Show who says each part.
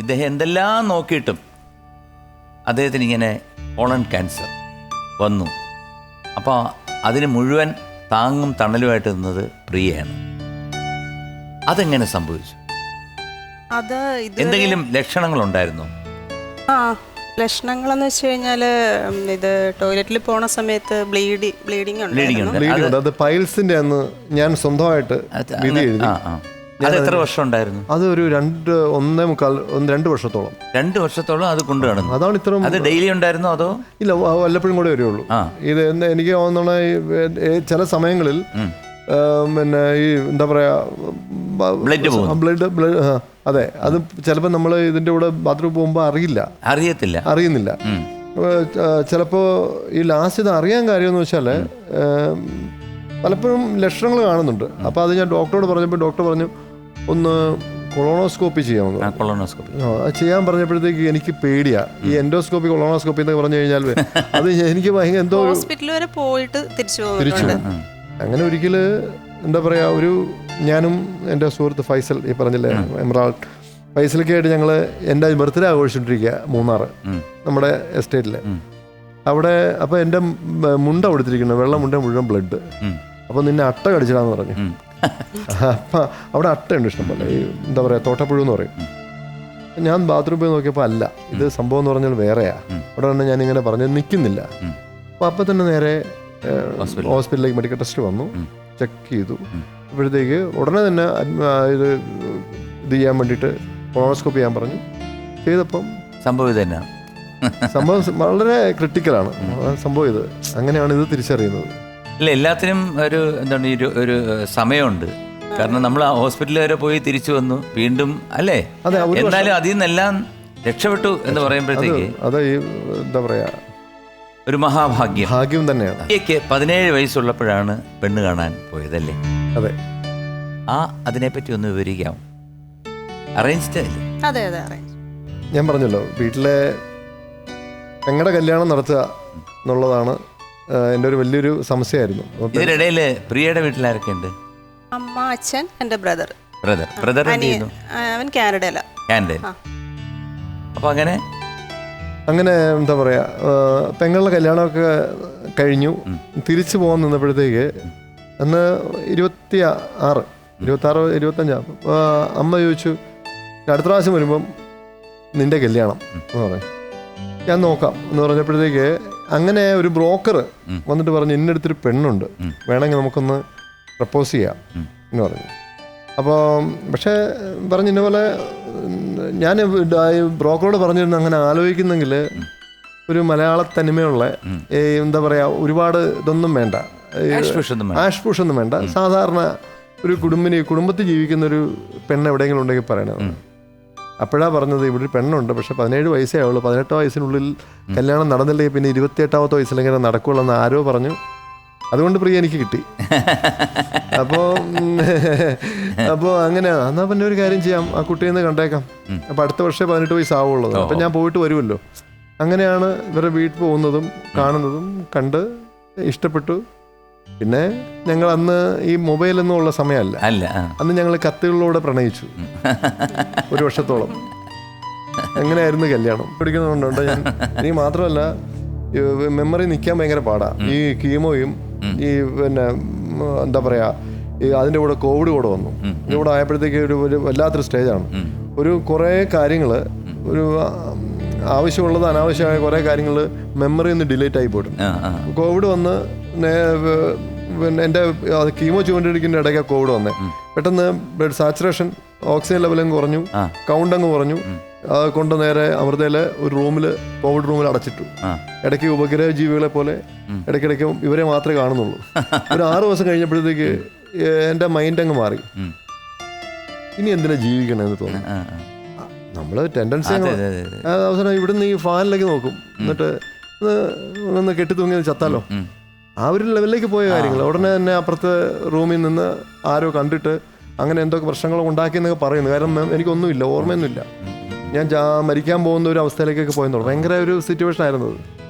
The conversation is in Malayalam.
Speaker 1: ഇദ്ദേഹം എന്തെല്ലാം നോക്കിയിട്ടും അദ്ദേഹത്തിന് ഇങ്ങനെ കോളൺ ക്യാൻസർ വന്നു. അപ്പോൾ അതിന് മുഴുവൻ താങ്ങും തണലുമായിട്ട് നിന്നത് പ്രിയയാണ്. അതെങ്ങനെ സംഭവിച്ചു?
Speaker 2: അത്
Speaker 1: എന്തെങ്കിലും ലക്ഷണങ്ങൾ ഉണ്ടായിരുന്നോ
Speaker 2: ആ ലക്ഷണങ്ങളെന്ന് വെച്ച് കഴിഞ്ഞാൽ ഇത് ടോയ്ലറ്റിൽ പോണ സമയത്ത് ബ്ലീഡി ബ്ലീഡിങ്
Speaker 1: ബ്ലീഡിംഗ്
Speaker 2: ഉണ്ടായിരുന്നു.
Speaker 3: അത് പൈൽസിന്റെ അന്ന് ഞാൻ സ്വന്തമായിട്ട്
Speaker 1: അത് എത്ര വർഷം ഉണ്ടായിരുന്നു
Speaker 3: അത് ഒരു രണ്ട് ഒന്നേ മുക്കാൽ ഒന്ന് രണ്ട് വർഷത്തോളം.
Speaker 1: രണ്ട് വർഷത്തോളം അത് കൊണ്ടു നടന്നു.
Speaker 3: അതാണ് ഇത്ര
Speaker 1: അത് ഡെയിലി ഉണ്ടായിരുന്നോ അതോ?
Speaker 3: ഇല്ല വല്ലപ്പോഴും കൂടെ വരുള്ളൂ. ഇത് എനിക്ക് തോന്നണ ചില സമയങ്ങളിൽ പിന്നെ ഈ എന്താ പറയാ
Speaker 1: ബ്ലഡ്.
Speaker 3: ബ്ലഡ് ബ്ലഡ് അതെ. അത് ചിലപ്പോൾ നമ്മൾ ഇതിന്റെ കൂടെ ബാത്റൂം പോകുമ്പോൾ അറിയില്ല.
Speaker 1: അറിയത്തില്ല.
Speaker 3: അറിയുന്നില്ല.
Speaker 1: ചിലപ്പോ
Speaker 3: ചിലപ്പോൾ ഈ ലാസ്റ്റ് ഇത് അറിയാൻ കാര്യം എന്ന് വെച്ചാൽ പലപ്പോഴും ലക്ഷണങ്ങൾ കാണുന്നുണ്ട്. അപ്പോൾ അത് ഞാൻ ഡോക്ടറോട് പറഞ്ഞപ്പോൾ ഡോക്ടർ പറഞ്ഞു ഒന്ന് കൊളോണോസ്കോപ്പി ചെയ്യാമെന്ന്
Speaker 1: കൊളോണോസ്കോപ്പി.
Speaker 3: അത് ചെയ്യാൻ പറഞ്ഞപ്പോഴത്തേക്ക് എനിക്ക് പേടിയാ. ഈ എൻഡോസ്കോപ്പി കൊളോണോസ്കോപ്പി എന്നൊക്കെ പറഞ്ഞു കഴിഞ്ഞാൽ അത് എനിക്ക് ഭയങ്കര എന്തോ
Speaker 2: ഹോസ്പിറ്റലിൽ വരെ പോയിട്ട് തിരിച്ചു
Speaker 3: തിരിച്ചു അങ്ങനെ ഒരിക്കൽ എന്താ പറയാ ഒരു ഞാനും എന്റെ സുഹൃത്ത് ഫൈസൽ ഈ പറഞ്ഞില്ലേ എമറാൾട്ട് ഫൈസലൊക്കെ ആയിട്ട് ഞങ്ങൾ എന്റെ ബർത്ത്ഡേ ആഘോഷിച്ചിട്ടിരിക്കുക
Speaker 1: മൂന്നാർ.
Speaker 3: നമ്മുടെ എസ്റ്റേറ്റിൽ അവിടെ അപ്പോൾ എന്റെ മുണ്ട കൊടുത്തിരിക്കുന്നത് വെള്ളം മുണ്ട മുഴുവൻ ബ്ലഡ്. അപ്പോൾ നിന്നെ അട്ട കടിച്ചിടാന്ന് പറഞ്ഞു. അപ്പൊ അവിടെ അട്ടയുണ്ട് ഇഷ്ടംപോലെ. ഈ എന്താ പറയുക തോട്ടപ്പുഴു എന്ന് പറയും. ഞാൻ ബാത്റൂമിൽ പോയി നോക്കിയപ്പോൾ അല്ല ഇത് സംഭവം എന്ന് പറഞ്ഞാൽ വേറെയാ. അവിടെ തന്നെ ഞാൻ ഇങ്ങനെ പറഞ്ഞു നിൽക്കുന്നില്ല.
Speaker 1: അപ്പൊ
Speaker 3: അപ്പോൾ അപ്പം തന്നെ നേരെ ഹോസ്പിറ്റലിലേക്ക് മെഡിക്കൽ ടെസ്റ്റ് വന്നു. ചെക്ക് ചെയ്തു. അപ്പോഴത്തേക്ക് ഉടനെ തന്നെ ഇത് ഇത് ചെയ്യാൻ വേണ്ടിയിട്ട് കൊളോണോസ്കോപ്പ് ചെയ്യാൻ പറഞ്ഞു. ചെയ്തപ്പം
Speaker 1: സംഭവം ഇത് തന്നെ
Speaker 3: സംഭവം വളരെ ക്രിട്ടിക്കലാണ് സംഭവം ഇത്. അങ്ങനെയാണ് ഇത് തിരിച്ചറിയുന്നത്.
Speaker 1: ഇല്ല എല്ലാത്തിനും ഒരു എന്താണ് ഈ ഒരു ഒരു സമയമുണ്ട്. കാരണം നമ്മൾ ആ ഹോസ്പിറ്റലിൽ വരെ പോയി തിരിച്ചു വന്നു വീണ്ടും അല്ലേ?
Speaker 3: അതെ ഒരു
Speaker 1: എന്നാലും അതിൽ നിന്നെല്ലാം രക്ഷപ്പെട്ടു എന്ന് പറയുമ്പോഴത്തേക്ക്
Speaker 3: അത് ഈ എന്താ പറയാ?
Speaker 1: ഒരു മഹാഭാഗ്യം.
Speaker 3: ഭാഗ്യം തന്നെയാണ്.
Speaker 1: പതിനേഴ് വയസ്സുള്ളപ്പോഴാണ് പെണ്ണ് കാണാൻ പോയതല്ലേ
Speaker 3: അതെ.
Speaker 1: ആ അതിനെപ്പറ്റി ഒന്ന് വിവരിക്കാം. അറേഞ്ച്ഡ് അല്ലേ?
Speaker 2: അതെ അതെ arrange.
Speaker 3: ഞാൻ പറഞ്ഞല്ലോ വീട്ടിലെ ഞങ്ങളുടെ കല്യാണം നടത്തുക എന്നുള്ളതാണ് എന്റെ ഒരു വലിയൊരു സമസ്യയായിരുന്നു. അപ്പോൾ
Speaker 1: ഇതിനിടയിൽ പ്രിയയുടെ വീട്ടിൽ ആരൊക്കെയുണ്ട്
Speaker 2: അമ്മ അച്ഛൻ എന്റെ ബ്രദർ.
Speaker 1: ബ്രദർ. ബ്രദർ എന്ത് ചെയ്യുന്നു?
Speaker 2: അവൻ കാനഡയില.
Speaker 1: ക്യാൻഡൽ
Speaker 2: ആ.
Speaker 1: അപ്പൊ അങ്ങനെ?
Speaker 3: അങ്ങനെ എന്താ പറയുക പെങ്ങളുടെ കല്യാണമൊക്കെ കഴിഞ്ഞു. തിരിച്ചു പോകാൻ നിന്നപ്പോഴത്തേക്ക് അന്ന് ഇരുപത്തി ആറ് ഇരുപത്തി ആറ് ഇരുപത്തഞ്ചാണ് അപ്പോൾ അമ്മ ചോദിച്ചു അടുത്ത പ്രാവശ്യം വരുമ്പം നിന്റെ കല്യാണം എന്ന് പറഞ്ഞു. ഞാൻ നോക്കാം എന്ന് പറഞ്ഞപ്പോഴത്തേക്ക് അങ്ങനെ ഒരു ബ്രോക്കർ വന്നിട്ട് പറഞ്ഞു എന്റെ അടുത്തൊരു പെണ്ണുണ്ട്. വേണമെങ്കിൽ നമുക്കൊന്ന് പ്രപ്പോസ് ചെയ്യാം. എന്ന് പറഞ്ഞു. അപ്പോൾ പക്ഷേ പറഞ്ഞ പോലെ ഞാൻ ബ്രോക്കറോട് പറഞ്ഞിരുന്നു അങ്ങനെ ആലോചിക്കുന്നെങ്കിൽ ഒരു മലയാള തനിമയുള്ള. എന്താ പറയുക ഒരുപാട് ഇതൊന്നും വേണ്ട.
Speaker 1: ആഷ് പുഷ് ഒന്നും വേണ്ട.
Speaker 3: സാധാരണ ഒരു കുടുംബിനെ കുടുംബത്തിൽ ജീവിക്കുന്ന ഒരു പെണ്ണ് എവിടെയെങ്കിലും ഉണ്ടെങ്കിൽ പറയണത്. അപ്പോഴാ പറഞ്ഞത് ഇവിടെ ഒരു പെണ്ണുണ്ട് പക്ഷെ പതിനേഴ് വയസ്സേ ആവുള്ളൂ പതിനെട്ട് വയസ്സിനുള്ളിൽ കല്യാണം നടന്നില്ലെങ്കിൽ പിന്നെ ഇരുപത്തി എട്ടാമത്തെ വയസ്സിലെങ്ങനെ നടക്കുള്ളൂ എന്ന് ആരോ പറഞ്ഞു. അതുകൊണ്ട് പ്രിയ എനിക്ക് കിട്ടി. അപ്പോൾ അപ്പോൾ അങ്ങനെ എന്നാ പിന്നെ ഒരു കാര്യം ചെയ്യാം. ആ കുട്ടിയെ ഒന്ന് കണ്ടേക്കാം. അപ്പോൾ അടുത്ത വർഷമേ പതിനെട്ട് വയസ്സാവുള്ളൂ അപ്പം ഞാൻ പോയിട്ട് വരുമല്ലോ. അങ്ങനെയാണ് ഇവരുടെ വീട്ടിൽ പോകുന്നതും കാണുന്നതും കണ്ട് ഇഷ്ടപ്പെട്ടു. പിന്നെ ഞങ്ങൾ അന്ന് ഈ മൊബൈലൊന്നും ഉള്ള സമയമല്ല.
Speaker 1: അല്ല
Speaker 3: അന്ന് ഞങ്ങൾ കത്തുകളിലൂടെ പ്രണയിച്ചു. ഒരു വർഷത്തോളം. അങ്ങനെയായിരുന്നു കല്യാണം? പിടിക്കുന്നുണ്ട് ഞാൻ. ഇനി മാത്രമല്ല മെമ്മറി നിൽക്കാൻ ഭയങ്കര പാടാ. ഈ കീമോയും ഈ പിന്നെ എന്താ പറയാ ഈ അതിന്റെ കൂടെ കോവിഡ് കൂടെ വന്നു. ഇതിലൂടെ ആയപ്പോഴത്തേക്ക് ഒരു ഒരു വല്ലാത്തൊരു സ്റ്റേജാണ് ഒരു കുറേ കാര്യങ്ങൾ ഒരു ആവശ്യമുള്ളത് അനാവശ്യമായ കുറേ കാര്യങ്ങൾ മെമ്മറി ഒന്ന് ഡിലേറ്റ് ആയി പോയിട്ടുണ്ട്. കോവിഡ് വന്ന് പിന്നെ എന്റെ കീമോ ചൂണ്ടിടിക്കുന്ന ഇടയ്ക്ക് കോവിഡ് വന്നേ. പെട്ടെന്ന് ബ്ലഡ് സാച്ചുറേഷൻ ഓക്സിജൻ ലെവലും കുറഞ്ഞു കൗണ്ട് അങ്ങ് കുറഞ്ഞു. അത് കൊണ്ട് നേരെ അമൃതയിലെ ഒരു റൂമിൽ കോവിഡ് റൂമിൽ അടച്ചിട്ടു. ഇടയ്ക്ക് ഉപഗ്രഹ ജീവികളെ പോലെ ഇടയ്ക്കിടയ്ക്ക് ഇവരെ മാത്രമേ കാണുന്നുള്ളൂ. ഒരു ആറു ദിവസം കഴിഞ്ഞപ്പോഴത്തേക്ക് എന്റെ മൈൻഡ് അങ്ങ് മാറി. ഇനി എന്തിനാ ജീവിക്കണമെന്ന് തോന്നി. നമ്മൾ ടെൻഡൻസി. അവസരം ഇവിടുന്ന് ഈ ഫാനിലേക്ക് നോക്കും. എന്നിട്ട് ഒന്ന് കെട്ടി തൂങ്ങി ചത്താലോ. ആ ഒരു ലെവലിലേക്ക് പോയ കാര്യങ്ങൾ. ഉടനെ തന്നെ അപ്പുറത്തെ റൂമിൽ നിന്ന് ആരോ കണ്ടിട്ട് അങ്ങനെ എന്തൊക്കെ പ്രശ്നങ്ങൾ ഉണ്ടാക്കിയെന്നൊക്കെ പറയുന്നു. കാരണം എനിക്കൊന്നുമില്ല ഓർമ്മയൊന്നുമില്ല. ഞാൻ മരിക്കാൻ പോകുന്ന ഒരു അവസ്ഥയിലേക്കൊക്കെ പോയെന്നുള്ളൂ ഭയങ്കര ഒരു സിറ്റുവേഷൻ ആയിരുന്നു അത്.